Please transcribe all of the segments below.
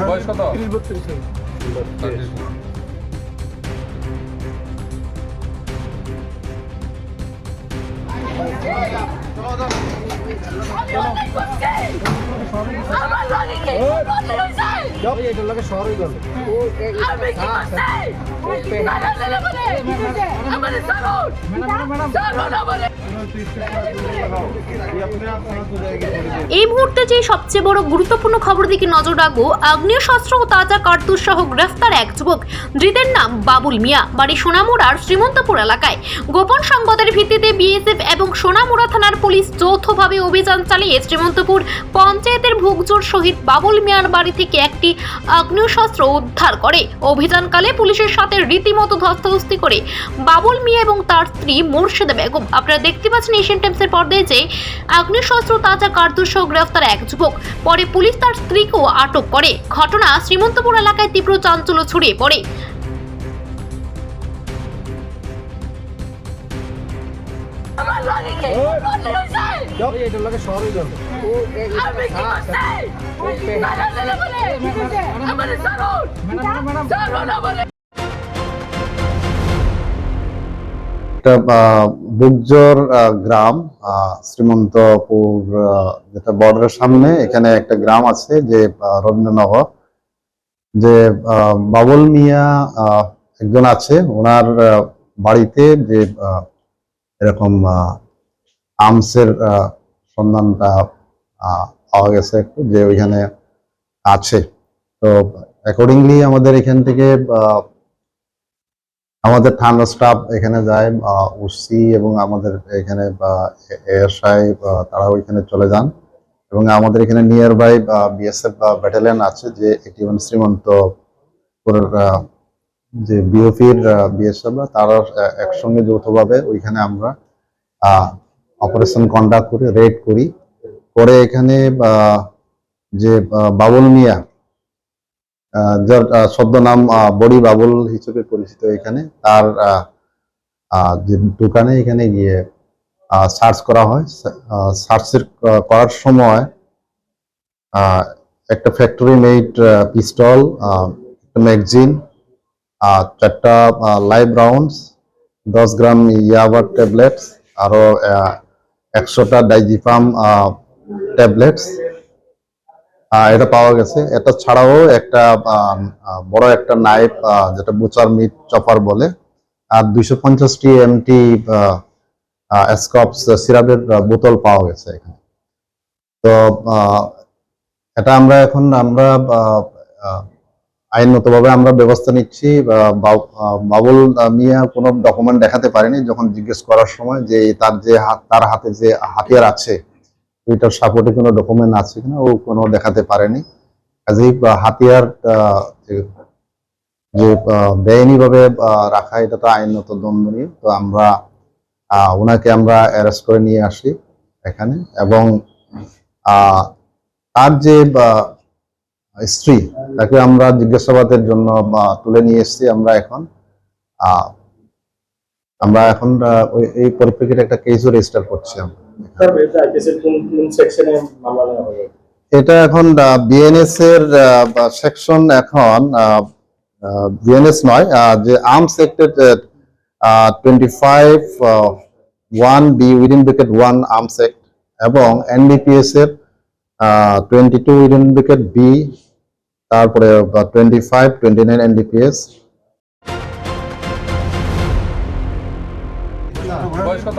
বয়স কত? শহরই গেল এই মুহূর্তে যে সবচেয়ে বড় গুরুত্বপূর্ণ খবর দিকে নজর রাখব আগ্নেয়শস্ত্র ও তাজা কার্তুজ সহ গ্রেফতার এক যুবক। ধৃতের নাম বাবুল মিয়া। বাড়ি সোনামুড়ার শ্রীমন্তপুর এলাকায়। গোপন সংবাদের ভিত্তিতে বিএসএফ এবং সোনামুড়া থানার পুলিশ যৌথভাবে অভিযান চালিয়ে শ্রীমন্তপুর পঞ্চায়েতের ভুগজোর শহীদ বাবুল মিয়ার বাড়ি থেকে একটি আগ্নেয়শস্ত্র উদ্ধার করে। অভিযানকালে পুলিশের সাথে রীতিমতো ধস্তাধস্তি করে বাবুল মিয়া এবং তার স্ত্রী মোর্শেদা বেগম। আপনারা দেখতে পাচ্ছেন এশিয়ান টাইমসের পর্দায় যে আগ্নেয়শস্ত্র তাজা কার্তুজ সহ গ্রেফতার এক যুবক। পরে পুলিশ তার স্ত্রীকেও আটক করে। ঘটনা শ্রীমন্তপুর এলাকায় তীব্র চাঞ্চল্য ছড়িয়ে পড়ে। আমার একটা বুকজোর গ্রাম শ্রীমন্তপুর যেটা বর্ডারের সামনে, এখানে একটা গ্রাম আছে যে রবীন্দ্রনগর, যে বাবুল মিয়া একজন আছে, ওনার বাড়িতে যে এরকম আর্মসের সন্ধানটা পাওয়া গেছে একটু, যে ওইখানে আছে। তো অ্যাকর্ডিংলি আমাদের এখান থেকে আমাদের থানা স্টাফ এখানে যায় ওসি এবং আমাদের এখানে এএসআই তারা ওইখানে চলে যান। এবং আমাদের এখানে নিয়ার বাই বিএসএফ ব্যাটালিয়ন আছে যে এটি মানে শ্রীমন্তপুরের আহ, যে বিওপির বিএসএফ তারা একসঙ্গে যৌথভাবে ওইখানে আমরা অপারেশন কন্ডাক্ট করি রেড করি। করে এখানে যে বাবুল মিয়া যার আহ, সদ্য নাম আহ, বড়ি বাবুল হিসেবে পরিচিত এখানে। তার যে দোকানে এখানে গিয়ে সার্চ করা হয়। সার্চের করার সময় একটা ফ্যাক্টরি মেড পিস্তল একটা ম্যাগজিন চারটা লাইভ রাউন্ডস দশ গ্রাম ইয়াবার ট্যাবলেটস আরও একশোটা ডাইজিফাম ট্যাবলেটস এটা পাওয়া গেছে। এটা ছাড়াও একটা বড় একটা নাইফ যেটা বুচার মিট চপার বলে। আর দুইশো পঞ্চাশটি এমটি স্কপস সিরাপের বোতল পাওয়া গেছে এখানে। তো এটা আমরা এখন, আমরা আইনগতভাবে আমরা ব্যবস্থা নিচ্ছি। বাবুল মিয়া কোনো ডকুমেন্ট দেখাতে পারেনি। যখন জিজ্ঞেস করার সময় যে তার যে হাত, তার হাতে যে হাতিয়ার আছে ওইটার সাপোর্টে কোনো ডকুমেন্ট আছে কিনা, ও কোনো দেখাতে পারেনি। কাজেই হাতিয়ার যে- যে বেআইনি ভাবে রাখা, এটা তো আইনত দণ্ডনীয়। তো আমরা ওনাকে আমরা অ্যারেস্ট করে নিয়ে আসি এখানে। এবং তার যে স্ত্রী, তাকে আমরা জিজ্ঞাসাবাদের জন্য তুলে নিয়ে এসেছি আমরা এখন। আমরা এখন এই পরিপ্রেক্ষিতে একটা কেসও রেজিস্টার করছি আমরা। এটা আইপিএসের কোন কোন সেকশনে মামলা নেওয়া হবে এটা এখন বিএনএস এর সেকশন এখন বিএনএস নয় যে arms act twenty five one B within bracket one arms act এবং এনডিপিএস এর twenty two within bracket B তারপরে twenty five twenty nine NDPS বয়স কত?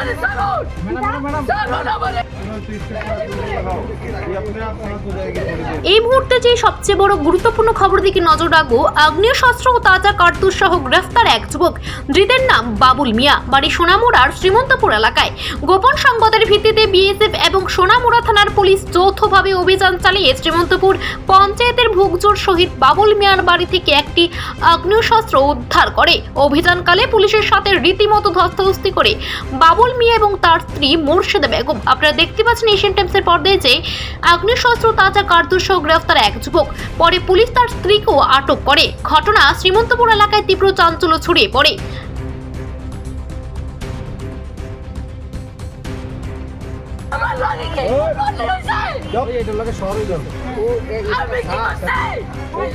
আমার সারুন বলে এই মুহূর্তে যে সবচেয়ে বড় গুরুত্বপূর্ণ খবর দিকে নজর রাখব আগ্নেয়শস্ত্র ও তাজা কার্তুজ সহ গ্রেফতার এক যুবক। ধৃতের নাম বাবুল মিয়া। বাড়ি সোনামুড়ার শ্রীমন্তপুর এলাকায়। গোপন সংবাদের ভিত্তিতে বিএসএফ এবং সোনামুড়া থানার পুলিশ যৌথভাবে অভিযান চালিয়ে শ্রীমন্তপুর পঞ্চায়েতের ভুগজোর শহীদ বাবুল মিয়ার বাড়ি থেকে একটি আগ্নেয়শস্ত্র উদ্ধার করে। অভিযানকালে পুলিশের সাথে রীতিমতো ধস্তাধস্তি করে বাবুল মিয়া এবং তার স্ত্রী মোর্শেদা বেগম আপনারা দেখতে পাচ্ছেন এশিয়ান টাইমসের পর্দায় যে আগ্নেয়শস্ত্র তাজা কার্তুজ সহ গ্রেফতার এক যুবক পরে পুলিশ তার স্ত্রীকেও আটক করে ঘটনা শ্রীমন্তপুর এলাকায় তীব্র চাঞ্চল্য ছড়িয়ে পড়ে ওই